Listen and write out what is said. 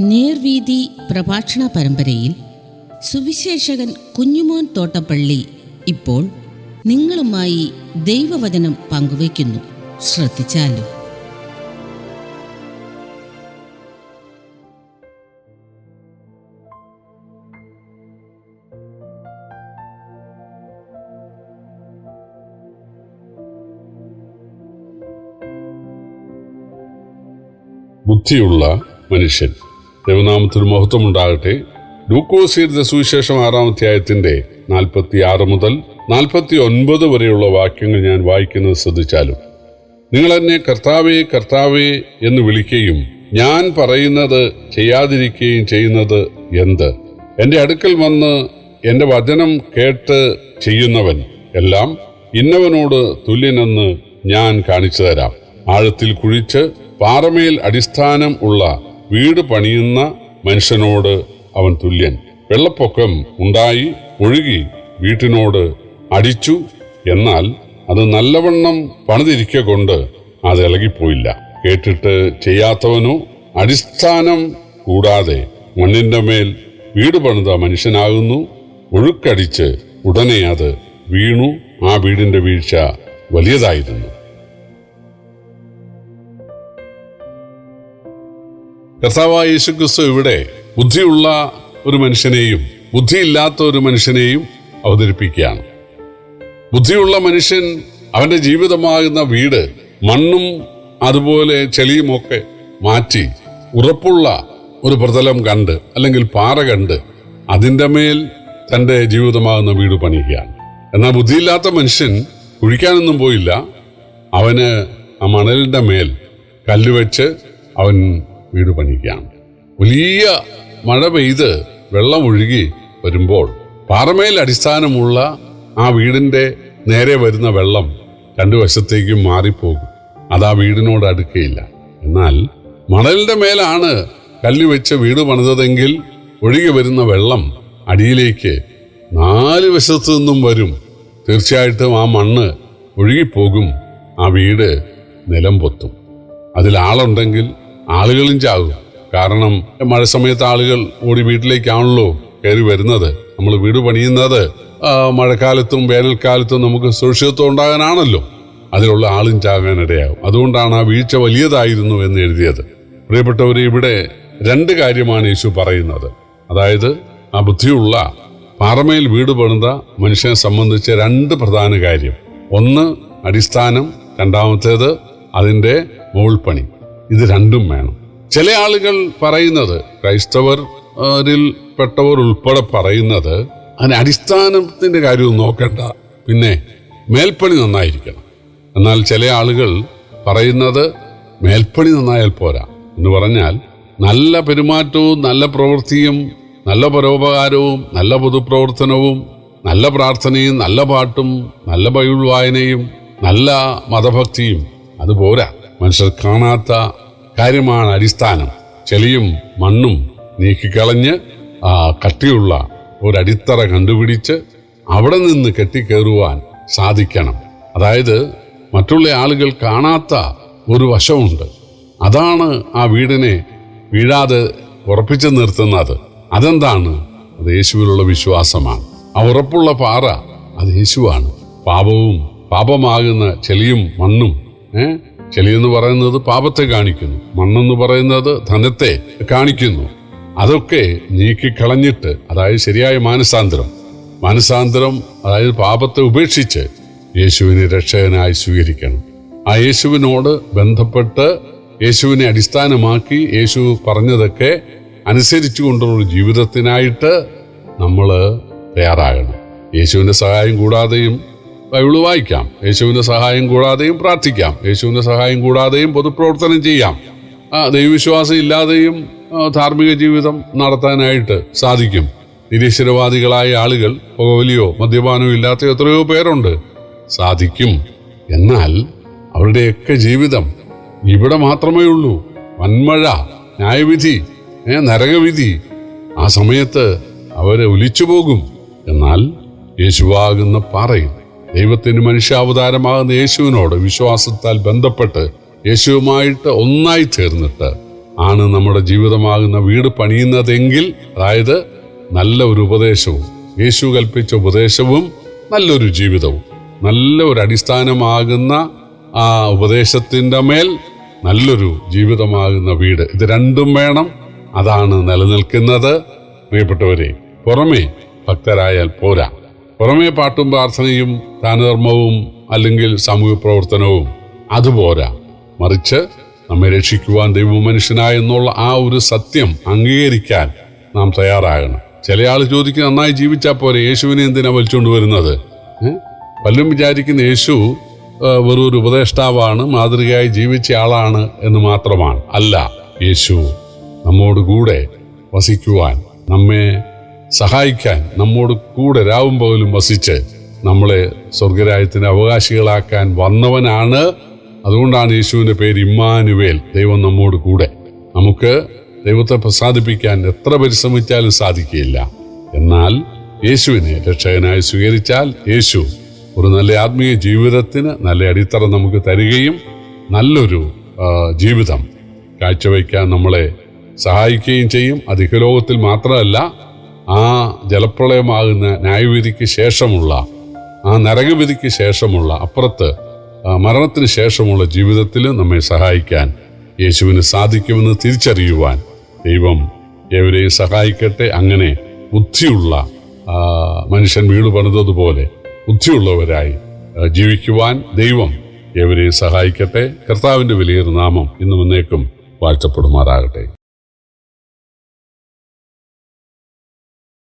നേർവീതി പ്രഭാഷണ പരമ്പരയിൽ സുവിശേഷകൻ കുഞ്ഞുമോൻ തോട്ടപ്പള്ളി ഇപ്പോൾ നിങ്ങളുമായി ദൈവവചനം പങ്കുവയ്ക്കുന്നു. ശ്രദ്ധിച്ചാലും? ബുദ്ധിയുള്ള മനുഷ്യൻ. ദൈവനാമത്തിന് മഹത്വമുണ്ടാകട്ടെ ലൂക്കോസ് എഴുതിയ സുവിശേഷം ആറാം അധ്യായത്തിന്റെ നാൽപ്പത്തി ആറ് മുതൽ നാൽപ്പത്തി ഒൻപത് വരെയുള്ള വാക്യങ്ങൾ ഞാൻ വായിക്കുന്നത് ശ്രദ്ധിച്ചാലും. നിങ്ങൾ എന്നെ കർത്താവേ കർത്താവേ എന്ന് വിളിക്കുകയും ഞാൻ പറയുന്നത് ചെയ്യാതിരിക്കുകയും ചെയ്യുന്നത് എന്ത്? എന്റെ അടുക്കൽ വന്ന് എന്റെ വചനം കേട്ട് ചെയ്യുന്നവൻ എല്ലാം ഇന്നവനോട് തുല്യനെന്ന് ഞാൻ കാണിച്ചു തരാം. ആഴത്തിൽ കുഴിച്ച് പാറമേൽ അടിസ്ഥാനം ഉള്ള വീട് പണിയുന്ന മനുഷ്യനോട് അവൻ തുല്യൻ. വെള്ളപ്പൊക്കം ഉണ്ടായി ഒഴുകി വീട്ടിനോട് അടിച്ചു. എന്നാൽ അത് നല്ലവണ്ണം പണിതിരിക്കെ കൊണ്ട് അത് ഇളകിപ്പോയില്ല. കേട്ടിട്ട് ചെയ്യാത്തവനോ അടിസ്ഥാനം കൂടാതെ മണ്ണിന്റെ മേൽ വീട് പണിത മനുഷ്യനാകുന്നു. ഒഴുക്കടിച്ച് ഉടനെ അത് വീണു. ആ വീടിന്റെ വീഴ്ച വലിയതായിരുന്നു. കർത്താവായ യേശുക്രിസ്തു ഇവിടെ ബുദ്ധിയുള്ള ഒരു മനുഷ്യനെയും ബുദ്ധിയില്ലാത്ത ഒരു മനുഷ്യനെയും അവതരിപ്പിക്കുകയാണ്. ബുദ്ധിയുള്ള മനുഷ്യൻ അവന്റെ ജീവിതമാകുന്ന വീട് മണ്ണും അതുപോലെ ചെളിയുമൊക്കെ മാറ്റി ഉറപ്പുള്ള ഒരു പ്രതലം കണ്ട് അല്ലെങ്കിൽ പാറ കണ്ട് അതിന്റെ മേൽ തന്റെ ജീവിതമാകുന്ന വീട് പണിയുകയാണ്. എന്നാൽ ബുദ്ധിയില്ലാത്ത മനുഷ്യൻ കുഴിക്കാനൊന്നും പോയില്ല. അവന് ആ മണലിന്റെ മേൽ കല്ലുവെച്ച് അവൻ വീട് പണിയുകയാണ് വലിയ മഴ പെയ്ത് വെള്ളം ഒഴുകി വരുമ്പോൾ പാറമേൽ അടിസ്ഥാനമുള്ള ആ വീടിന്റെ നേരെ വരുന്ന വെള്ളം രണ്ടു വശത്തേക്കും മാറിപ്പോകും. അത് ആ വീടിനോട് അടുക്കയില്ല. എന്നാൽ മണലിന്റെ മേലാണ് കല്ല് വെച്ച് വീട് പണിതതെങ്കിൽ ഒഴുകി വരുന്ന വെള്ളം അടിയിലേക്ക് നാല് വശത്തു നിന്നും വരും. തീർച്ചയായിട്ടും ആ മണ്ണ് ഒഴുകിപ്പോകും. ആ വീട് നിലം പൊത്തും അതിൽ ആളുണ്ടെങ്കിൽ ആളുകളും ചാകും. കാരണം മഴ സമയത്ത് ആളുകൾ ഓടി വീട്ടിലേക്കാണല്ലോ കയറി വരുന്നത്. നമ്മൾ വീട് പണിയുന്നത് മഴക്കാലത്തും വേനൽക്കാലത്തും നമുക്ക് സുരക്ഷിതത്വം ഉണ്ടാകാനാണല്ലോ. അതിലുള്ള ആളും ചാകാനിടയാകും അതുകൊണ്ടാണ് ആ വീഴ്ച വലിയതായിരുന്നു എന്ന് എഴുതിയത്. പ്രിയപ്പെട്ടവർ ഇവിടെ രണ്ട് കാര്യമാണ് യേശു പറയുന്നത്. അതായത് ആ ബുദ്ധിയുള്ള പാറമേൽ വീട് പണിത മനുഷ്യനെ സംബന്ധിച്ച് രണ്ട് പ്രധാന കാര്യം. ഒന്ന് അടിസ്ഥാനം. രണ്ടാമത്തേത് അതിന്റെ മുകൾപ്പണി. ഇത് രണ്ടും വേണം. ചില ആളുകൾ പറയുന്നത് ക്രൈസ്തവരിൽ പെട്ടവർ ഉൾപ്പെടെ പറയുന്നത് അതിന് അടിസ്ഥാനത്തിന്റെ കാര്യവും നോക്കണ്ട. പിന്നെ മേൽപ്പണി നന്നായിരിക്കണം. എന്നാൽ ചില ആളുകൾ പറയുന്നത് മേൽപ്പണി നന്നായാൽ പോരാ എന്ന് പറഞ്ഞാൽ നല്ല പെരുമാറ്റവും നല്ല പ്രവൃത്തിയും നല്ല പരോപകാരവും നല്ല പൊതുപ്രവർത്തനവും നല്ല പ്രാർത്ഥനയും നല്ല പാട്ടും നല്ല ബൈബിൾ വായനയും നല്ല മതഭക്തിയും അത് പോരാ. മനുഷ്യർ കാണാത്ത കാര്യമാണ് അടിസ്ഥാനം. ചെളിയും മണ്ണും നീക്കിക്കളഞ്ഞ് കട്ടിയുള്ള ഒരടിത്തറ കണ്ടുപിടിച്ച് അവിടെ നിന്ന് കെട്ടിക്കയറുവാൻ സാധിക്കണം. അതായത് മറ്റുള്ള ആളുകൾ കാണാത്ത ഒരു വശമുണ്ട്. അതാണ് ആ വീടിനെ വീഴാതെ ഉറപ്പിച്ചു നിർത്തുന്നത്. അതെന്താണ്? അത് യേശുവിലുള്ള വിശ്വാസമാണ്. ആ ഉറപ്പുള്ള പാറ അത് യേശുവാണ്. പാപവും പാപമാകുന്ന ചെളിയും മണ്ണും ഏ? ചെളി എന്ന് പറയുന്നത് പാപത്തെ കാണിക്കുന്നു. മണ്ണെന്ന് പറയുന്നത് ധനത്തെ കാണിക്കുന്നു. അതൊക്കെ നീക്കിക്കളഞ്ഞിട്ട് അതായത് ശരിയായ മാനസാന്തരം. മാനസാന്തരം അതായത് പാപത്തെ ഉപേക്ഷിച്ച് യേശുവിനെ രക്ഷകനായി സ്വീകരിക്കണം. ആ യേശുവിനോട് ബന്ധപ്പെട്ട് യേശുവിനെ അടിസ്ഥാനമാക്കി യേശു പറഞ്ഞതൊക്കെ അനുസരിച്ചു കൊണ്ടുള്ള ജീവിതത്തിനായിട്ട് നമ്മൾ തയ്യാറാകണം. യേശുവിന്റെ സഹായം കൂടാതെയും ബൈബിൾ വായിക്കാം. യേശുവിന്റെ സഹായം കൂടാതെയും പ്രാർത്ഥിക്കാം. യേശുവിന്റെ സഹായം കൂടാതെയും പൊതുപ്രവർത്തനം ചെയ്യാം. ദൈവവിശ്വാസം ഇല്ലാതെയും ധാർമ്മിക ജീവിതം നടത്താനായിട്ട് സാധിക്കും. നിരീശ്വരവാദികളായ ആളുകൾ പുകവലിയോ മദ്യപാനോ ഇല്ലാത്ത എത്രയോ പേരുണ്ട്. സാധിക്കും. എന്നാൽ അവരുടെയൊക്കെ ജീവിതം ഇവിടെ മാത്രമേ ഉള്ളൂ. വന്മഴ ന്യായവിധി നരകവിധി. ആ സമയത്ത് അവരെ ഒലിച്ചു പോകും എന്നാൽ യേശുവാകുന്ന പാറയിൽ ദൈവത്തിന് മനുഷ്യാവതാരമാകുന്ന യേശുവിനോട് വിശ്വാസത്താൽ ബന്ധപ്പെട്ട് യേശുവുമായിട്ട് ഒന്നായി ചേർന്നിട്ട് ആണ് നമ്മുടെ ജീവിതമാകുന്ന വീട് പണിയുന്നതെങ്കിൽ അതായത് നല്ല ഒരു ഉപദേശവും യേശു കൽപ്പിച്ച ഉപദേശവും നല്ലൊരു ജീവിതവും നല്ല ഒരു അടിസ്ഥാനമാകുന്ന ആ ഉപദേശത്തിന്റെ മേൽ നല്ലൊരു ജീവിതമാകുന്ന വീട്. ഇത് രണ്ടും വേണം. അതാണ് നിലനിൽക്കുന്നത്. പ്രിയപ്പെട്ടവരെ പുറമേ ഭക്തരായാൽ പോരാ. പുറമേ പാട്ടും പ്രാർത്ഥനയും ദാനധർമ്മവും അല്ലെങ്കിൽ സാമൂഹ്യ പ്രവർത്തനവും അതുപോരാ. മറിച്ച് നമ്മെ രക്ഷിക്കുവാൻ ദൈവം മനുഷ്യനായെന്നുള്ള ആ ഒരു സത്യം അംഗീകരിക്കാൻ നാം തയ്യാറാകണം. ചില ആൾ ചോദിക്കും നന്നായി ജീവിച്ചാൽ പോരെ യേശുവിനെ എന്തിനാ വലിച്ചുകൊണ്ട് വരുന്നത്? പലരും വിചാരിക്കുന്ന യേശു വെറും ഒരു ഉപദേഷ്ടാവാണ് മാതൃകയായി ജീവിച്ച ആളാണ് എന്ന് മാത്രമാണ്. അല്ല യേശു നമ്മോട് കൂടെ വസിക്കുവാൻ നമ്മെ സഹായിക്കാൻ നമ്മോട് കൂടെ രാവും പകലും വസിച്ച് നമ്മളെ സ്വർഗരാജ്യത്തിന് അവകാശികളാക്കാൻ വന്നവനാണ്. അതുകൊണ്ടാണ് യേശുവിന്റെ പേര് ഇമ്മാനുവേൽ ദൈവം നമ്മോട് കൂടെ. നമുക്ക് ദൈവത്തെ പ്രസാദിപ്പിക്കാൻ എത്ര പരിശ്രമിച്ചാലും സാധിക്കുകയില്ല. എന്നാൽ യേശുവിനെ രക്ഷകനായി സ്വീകരിച്ചാൽ യേശു ഒരു നല്ല ആത്മീയ ജീവിതത്തിന് നല്ല അടിത്തറ നമുക്ക് തരികയും നല്ലൊരു ജീവിതം കാഴ്ചവെക്കാൻ നമ്മളെ സഹായിക്കുകയും ചെയ്യും. അധികലോകത്തിൽ മാത്രമല്ല ആ ജലപ്രളയമാകുന്ന ന്യായവിധിക്ക് ശേഷമുള്ള ആ നരകവിധിക്ക് ശേഷമുള്ള അപ്പുറത്ത് മരണത്തിന് ശേഷമുള്ള ജീവിതത്തിൽ നമ്മെ സഹായിക്കാൻ യേശുവിന് സാധിക്കുമെന്ന് തിരിച്ചറിയുവാൻ ദൈവം ഏവരെയും സഹായിക്കട്ടെ. അങ്ങനെ ബുദ്ധിയുള്ള മനുഷ്യൻ വീട് പണിതതുപോലെ ബുദ്ധിയുള്ളവരായി ജീവിക്കുവാൻ ദൈവം ഏവരെയും സഹായിക്കട്ടെ. കർത്താവിന്റെ വലിയൊരു നാമം ഇന്നും എന്നേക്കും വാഴ്ചപ്പെടുമാറാകട്ടെ